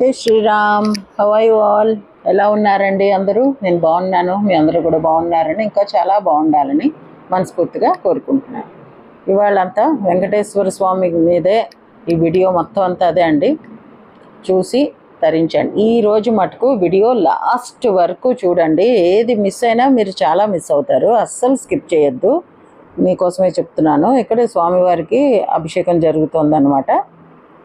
జై శ్రీరామ్. హవై ఆల్ ఎలా ఉన్నారండి అందరూ? నేను బాగున్నాను. మీ అందరూ కూడా బాగున్నారని ఇంకా చాలా బాగుండాలని మనస్ఫూర్తిగా కోరుకుంటున్నాను. ఇవాళంతా వెంకటేశ్వర స్వామి మీదే ఈ వీడియో మొత్తం అంతా అదే అండి. చూసి తరించండి. ఈ రోజు మటుకు వీడియో లాస్ట్ వరకు చూడండి. ఏది మిస్ అయినా మీరు చాలా మిస్ అవుతారు. అస్సలు స్కిప్ చేయొద్దు. మీకోసమే చెప్తున్నాను. ఇక్కడ స్వామివారికి అభిషేకం జరుగుతుందన్నమాట.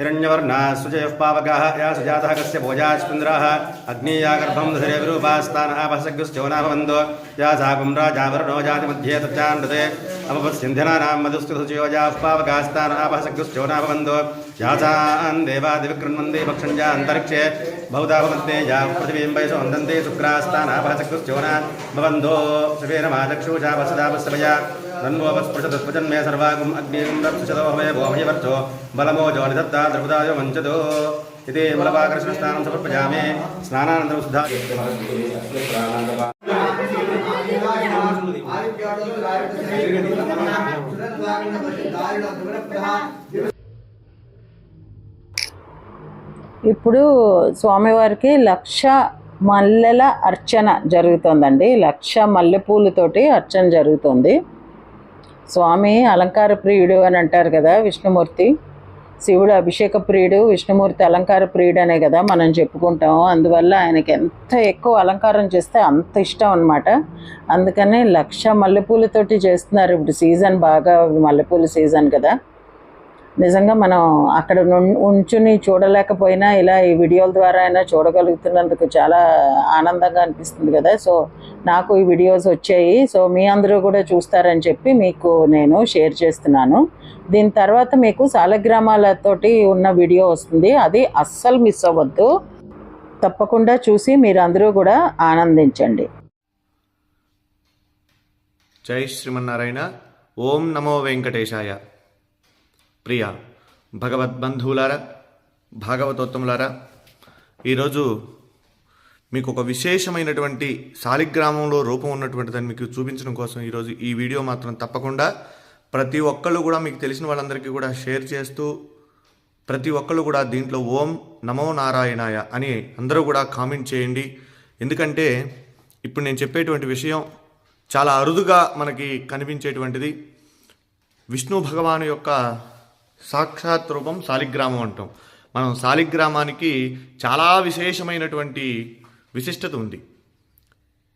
हिरण्यवर्णाः, सुजयः पावकाः, या सुजातः कस्य भोजास्पुन्द्राः अग्नीया गर्भं दधरे विरूपास्तानः भसग्युश्चोना भवन्तो या सा कुम्राजावरणो जातिमध्ये तच्चान्वते अपपस्यन्ध्यनानां मधुस्तुसुचयोजाः पावकास्तानः भसग्युश्चोना भवन्तो यासान् देवादिविकृण्वन्ति भक्षञ्जा अन्तरिक्षे बहुधा या पृथिवीम्बयसो अन्दन्ते शुक्रास्तानाभचक्रुश्चोना भवन्धो शिवेनमाचक्षुषा वसदावसवया धन्वोपस्पृशतत्वजन्मे सर्वागुम् अग्निगुं रक्षसदो हवे भोमयवर्चो बलमोजो निधत्ता द्रवदायो वञ्चतो। इति बलवाकरस्मस्नानं समर्पयामि। स्नानानन्तरं सुधा आयुर्वेदो लायुर्वेदो ఇప్పుడు స్వామివారికి లక్ష మల్లెల అర్చన జరుగుతుందండి. లక్ష మల్లెపూలతోటి అర్చన జరుగుతుంది. స్వామి అలంకార ప్రియుడు అని అంటారు కదా విష్ణుమూర్తి. శివుడు అభిషేక ప్రియుడు విష్ణుమూర్తి అలంకార ప్రియుడు అనే కదా మనం చెప్పుకుంటాం. అందువల్ల ఆయనకి ఎంత ఎక్కువ అలంకారం చేస్తే అంత ఇష్టం అనమాట అందుకనే లక్ష మల్లెపూలతోటి చేస్తున్నారు. ఇప్పుడు సీజన్ బాగా మల్లెపూల సీజన్ కదా. నిజంగా మనం అక్కడ ఉంచుని చూడలేకపోయినా ఇలా ఈ వీడియోల ద్వారా అయినా చూడగలుగుతున్నందుకు చాలా ఆనందంగా అనిపిస్తుంది కదా. సో నాకు ఈ వీడియోస్ వచ్చాయి. సో మీ అందరూ కూడా చూస్తారని చెప్పి మీకు నేను షేర్ చేస్తున్నాను. దీని తర్వాత మీకు సాలగ్రామాలతోటి ఉన్న వీడియో వస్తుంది. అది అస్సలు మిస్ అవ్వద్దు. తప్పకుండా చూసి మీరందరూ కూడా ఆనందించండి. జై శ్రీమన్నారాయణ. ఓం నమో వెంకటేశాయ. ప్రియ భగవద్బంధువులారా భాగవతోత్తములారా ఈరోజు మీకు ఒక విశేషమైనటువంటి శాలిగ్రామంలో రూపం ఉన్నటువంటి దాన్ని మీకు చూపించడం కోసం ఈరోజు ఈ వీడియో మాత్రం తప్పకుండా ప్రతి ఒక్కళ్ళు కూడా మీకు తెలిసిన వాళ్ళందరికీ కూడా షేర్ చేస్తూ ప్రతి ఒక్కళ్ళు కూడా దీంట్లో ఓం నమో నారాయణాయ అని అందరూ కూడా కామెంట్ చేయండి. ఎందుకంటే ఇప్పుడు నేను చెప్పేటువంటి విషయం చాలా అరుదుగా మనకి కనిపించేటువంటిది. విష్ణు భగవాను యొక్క సాక్షాత్ రూపం శాలిగ్రామం అంటాం. మనం శాలిగ్రామానికి చాలా విశేషమైనటువంటి విశిష్టత ఉంది.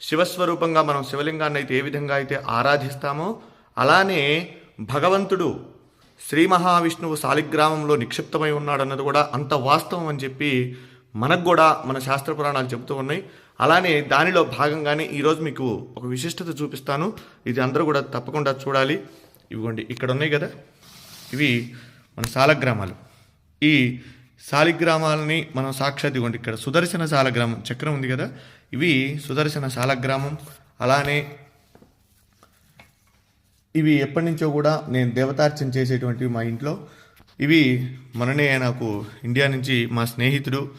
శివస్వరూపంగా మనం శివలింగాన్ని అయితే ఏ విధంగా అయితే ఆరాధిస్తామో అలానే భగవంతుడు శ్రీ మహావిష్ణువు శాలిగ్రామంలో నిక్షిప్తమై ఉన్నాడు అన్నది కూడా అంత వాస్తవం అని చెప్పి మనకు కూడా మన శాస్త్ర పురాణాలు చెబుతూ ఉన్నాయి. అలానే దానిలో భాగంగానే ఈరోజు మీకు ఒక విశిష్టత చూపిస్తాను. ఇది అందరూ కూడా తప్పకుండా చూడాలి. ఇవ్వండి ఇక్కడ ఉన్నాయి కదా. ఇవి మన శాలగ్రామాలు ఈ శాలిగ్రామాలని మనం సాక్షాత్ ఇవ్వండి ఇక్కడ సుదర్శన శాలగ్రామం చక్రం ఉంది కదా? ఇవి సుదర్శన శాలగ్రామం అలానే ఇవి ఎప్పటి నుంచో కూడా నేను దేవతార్చన చేసేటువంటివి మా ఇంట్లో. ఇవి మననే నాకు ఇండియా నుంచి మా స్నేహితుడు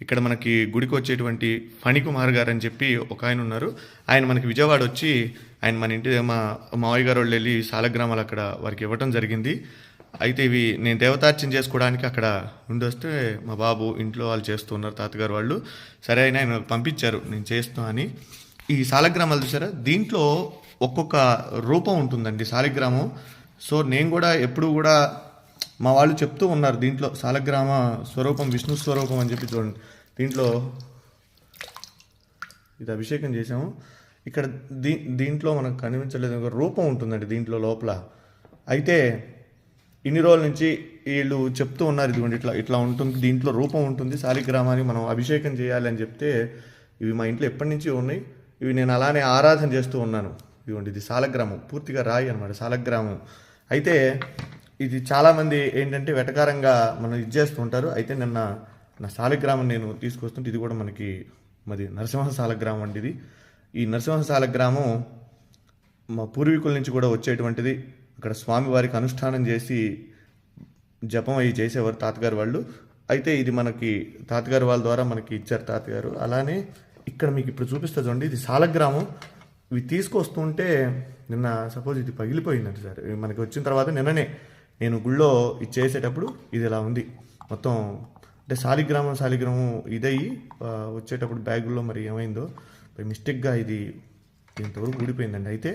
ఇక్కడ మనకి గుడికి వచ్చేటువంటి ఫణికుమార్ గారు అని చెప్పి ఒక ఆయన ఉన్నారు. ఆయన మనకి విజయవాడ వచ్చి ఆయన మన ఇంటి మా మావయ్య గారు వాళ్ళు వెళ్ళి సాలగ్రామాలు అక్కడ వారికి ఇవ్వటం జరిగింది. అయితే ఇవి నేను దేవతార్చన చేసుకోవడానికి అక్కడ ఉండి వస్తే మా బాబు ఇంట్లో వాళ్ళు చేస్తున్నారు తాతగారు వాళ్ళు. సరే అయినా ఆయన పంపించారు నేను చేస్తున్నా అని. ఈ సాలగ్రామాలు చూసారా? దీంట్లో ఒక్కొక్క రూపం ఉంటుందండి సాలిగ్రామం సో నేను కూడా ఎప్పుడు కూడా మా వాళ్ళు చెప్తూ ఉన్నారు దీంట్లో సాలగ్రామ స్వరూపం విష్ణు స్వరూపం అని చెప్పి చూడండి. దీంట్లో ఇది అభిషేకం చేసాము ఇక్కడ దీ దీంట్లో మనకు కనిపించలేదు ఒక రూపం ఉంటుందండి దీంట్లో లోపల. అయితే ఇన్ని రోజుల నుంచి వీళ్ళు చెప్తూ ఉన్నారు ఇదిగోండి ఇట్లా ఇట్లా ఉంటుంది దీంట్లో రూపం ఉంటుంది శాలిగ్రామాన్ని మనం అభిషేకం చేయాలి అని చెప్తే ఇవి మా ఇంట్లో ఎప్పటి నుంచి ఉన్నాయి. ఇవి నేను అలానే ఆరాధన చేస్తూ ఉన్నాను. ఇదిగోండి ఇది సాలగ్రామం పూర్తిగా రాయి అనమాట సాలగ్రామం అయితే ఇది చాలామంది ఏంటంటే వెటకారంగా మనం ఇది చేస్తూ ఉంటారు. అయితే నిన్న నా సాలగ్రామం నేను తీసుకొస్తుంటే ఇది కూడా మనకి మరి నరసింహ సాలగ్రామం అండి ఇది. ఈ నరసింహ సాలగ్రామం మా పూర్వీకుల నుంచి కూడా వచ్చేటువంటిది. అక్కడ స్వామివారికి అనుష్ఠానం చేసి జపం అవి చేసేవారు తాతగారు వాళ్ళు. అయితే ఇది మనకి తాతగారు వాళ్ళ ద్వారా మనకి ఇచ్చారు తాతగారు. అలానే ఇక్కడ మీకు ఇప్పుడు చూపిస్తా చూడండి. ఇది సాలగ్రామం. ఇవి తీసుకొస్తుంటే నిన్న సపోజ్ ఇది పగిలిపోయిందంట సార్. మనకి వచ్చిన తర్వాత నిన్ననే నేను గుళ్ళో ఇది చేసేటప్పుడు ఇది ఇలా ఉంది. మొత్తం అంటే సాలిగ్రామం సాలిగ్రామం ఇదయ్యి వచ్చేటప్పుడు బ్యాగుల్లో మరి ఏమైందో మిస్టేక్గా ఇది ఇంతవరకు ఊడిపోయిందండి. అయితే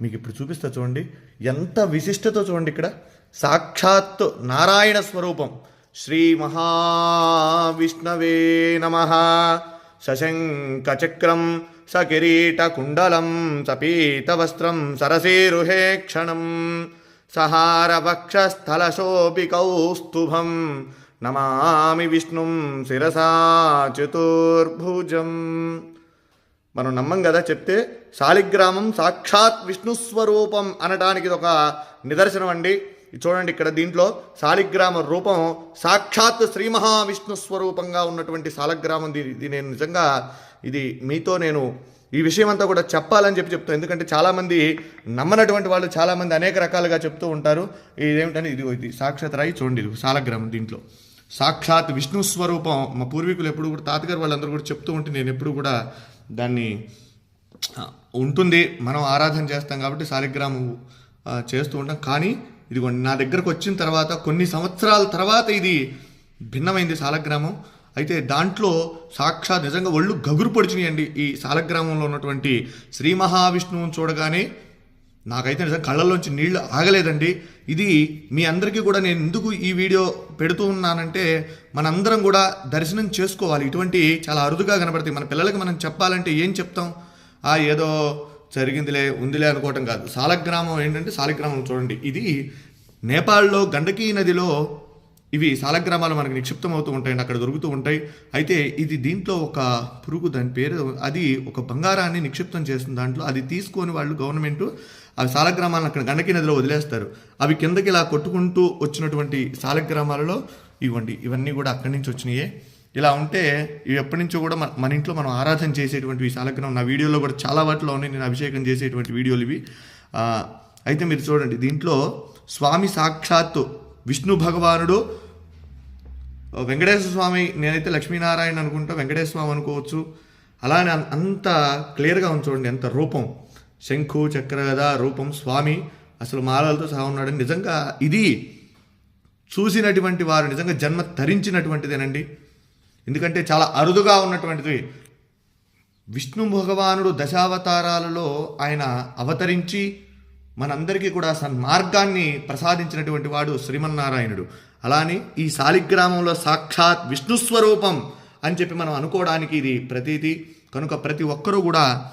మీకు ఇప్పుడు చూపిస్తా చూడండి. ఎంత విశిష్టతో చూడండి ఇక్కడ. సాక్షాత్ నారాయణ స్వరూపం. శ్రీ మహావిష్ణవే నమ. సశంక సకిరీటకుండలం సపీతవస్త్రం సరసీరుహే క్షణం. సహార కౌస్తుభం నమామి విష్ణుం శిరసా చతుర్భుజం. మనం నమ్మం కదా చెప్తే శాలిగ్రామం సాక్షాత్ విష్ణు స్వరూపం అనడానికి ఇది ఒక నిదర్శనం అండి. ఇది చూడండి ఇక్కడ దీంట్లో శాలిగ్రామ రూపం సాక్షాత్ శ్రీ మహావిష్ణు స్వరూపంగా ఉన్నటువంటి శాలగ్రామం ఇది. ఇది నేను నిజంగా ఇది మీతో నేను ఈ విషయం అంతా కూడా చెప్పాలని చెప్పి చెప్తాను. ఎందుకంటే చాలామంది నమ్మనటువంటి వాళ్ళు చాలామంది అనేక రకాలుగా చెప్తూ ఉంటారు. ఇదేమిటని ఇది ఇది సాక్షాత్ రాయి చూడండి ఇది శాలగ్రామం దీంట్లో. సాక్షాత్ విష్ణు స్వరూపం. మా పూర్వీకులు ఎప్పుడు కూడా తాతగారు వాళ్ళందరూ కూడా చెప్తూ ఉంటే నేను ఎప్పుడు కూడా దాన్ని ఉంటుంది. మనం ఆరాధన చేస్తాం కాబట్టి శాలిగ్రామం చేస్తూ ఉంటాం. కానీ ఇదిగోండి నా దగ్గరకు వచ్చిన తర్వాత కొన్ని సంవత్సరాల తర్వాత ఇది భిన్నమైంది శాలగ్రామం. అయితే దాంట్లో సాక్షాత్ నిజంగా ఒళ్ళు గగురు పొడిచినాయండి ఈ శాలగ్రామంలో ఉన్నటువంటి శ్రీ మహావిష్ణువుని చూడగానే. నాకైతే నిజంగా కళ్ళల్లోంచి నీళ్ళు ఆగలేదండి. ఇది మీ అందరికీ కూడా నేను ఎందుకు ఈ వీడియో పెడుతూ ఉన్నానంటే మనందరం కూడా దర్శనం చేసుకోవాలి. ఇటువంటి చాలా అరుదుగా కనబడతాయి. మన పిల్లలకి మనం చెప్పాలంటే ఏం చెప్తాం? ఆ ఏదో జరిగిందిలే ఉందిలే అనుకోవటం కాదు. సాలగ్రామం ఏంటంటే సాలగ్రామం చూడండి. ఇది నేపాల్లో గండకీ నదిలో ఇవి సాలగ్రామాలు మనకు నిక్షిప్తం అవుతూ ఉంటాయండి. అక్కడ దొరుకుతూ ఉంటాయి. అయితే ఇది దీంట్లో ఒక పురుగు దాని పేరు అది ఒక బంగారాన్ని నిక్షిప్తం చేస్తుంది దాంట్లో. అది తీసుకొని వాళ్ళు గవర్నమెంట్ ఆ సాలగ్రామాలను అక్కడ గండకి నదిలో వదిలేస్తారు. అవి కిందకి ఇలా కొట్టుకుంటూ వచ్చినటువంటి సాలగ్రామాలలో ఇవ్వండి. ఇవన్నీ కూడా అక్కడి నుంచి వచ్చినాయే. ఇలా ఉంటే ఇవి ఎప్పటి నుంచో కూడా మన మన ఇంట్లో మనం ఆరాధన చేసేటువంటి ఈ సాలగ్రామం నా వీడియోలో కూడా చాలా వాటిలో ఉన్నాయి. నేను అభిషేకం చేసేటువంటి వీడియోలు ఇవి. అయితే మీరు చూడండి. దీంట్లో స్వామి సాక్షాత్తు విష్ణు భగవానుడు వెంకటేశ్వర స్వామి నేనైతే లక్ష్మీనారాయణ అనుకుంటా వెంకటేశ్వర స్వామి అనుకోవచ్చు. అలానే అన్- అంత క్లియర్గా ఉంది చూడండి. ఎంత రూపం. శంఖు చక్రగద రూపం స్వామి అసలు మాలలతో సహా ఉన్నాడని నిజంగా ఇది చూసినటువంటి వారు నిజంగా జన్మ ధరించినటువంటిదేనండి ఎందుకంటే చాలా అరుదుగా ఉన్నటువంటిది. విష్ణు భగవానుడు దశావతారాలలో ఆయన అవతరించి మనందరికీ కూడా సన్మార్గాన్ని ప్రసాదించినటువంటి వాడు శ్రీమన్నారాయణుడు. అలానే ఈ శాలిగ్రామంలో సాక్షాత్ విష్ణు స్వరూపం అని చెప్పి మనం అనుకోవడానికి ఇది ప్రతీతి. కనుక ప్రతి ఒక్కరూ కూడా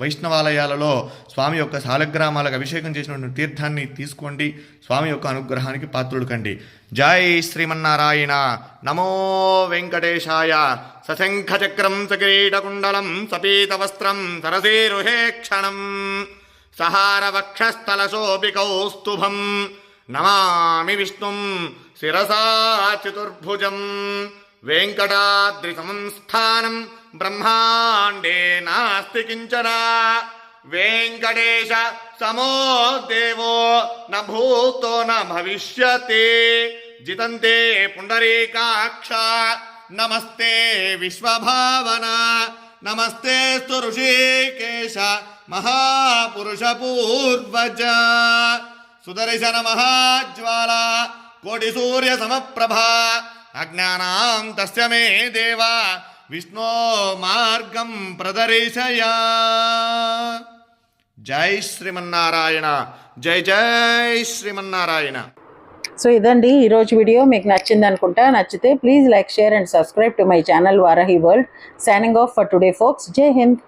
వైష్ణవాలయాలలో స్వామి యొక్క సాలగ్రామాలకు అభిషేకం చేసినటువంటి తీర్థాన్ని తీసుకోండి. స్వామి యొక్క అనుగ్రహానికి పాత్రుడు కండి. జై శ్రీమన్నారాయణ. నమో వెంకటేశాయ. సశంఖచక్రం సకిరీటకుండలం సపీతవస్త్రం సరసీరుహే క్షణం. సహారవక్షస్థలశోపి కౌస్తుభం నమామి విష్ణుం. శిరసా చతుర్భుజం. వెంకటాద్రి సంస్థానం బ్రహ్మాండే నాస్తి కించన వెంకటేశ సమో దేవో న భూతో న భవిష్యతి జితంతే పుండరీకాక్ష నమస్తే విశ్వభావన నమస్తే ఋషికేశ మహాపురుష పూర్వజ సుదర్శన మహాజ్వాల కోటి సూర్య సమప్రభ అజ్ఞానాం తస్య మే దేవ విష్ణో మార్గం ప్రదర్శయ. జై శ్రీమన్నారాయణ జై జై శ్రీమన్నారాయణ. సో ఇదండి ఈరోజు వీడియో. మీకు నచ్చింది అనుకుంటా నచ్చితే please like share and subscribe to my channel Varahi world. Signing off for today folks జై హింద్.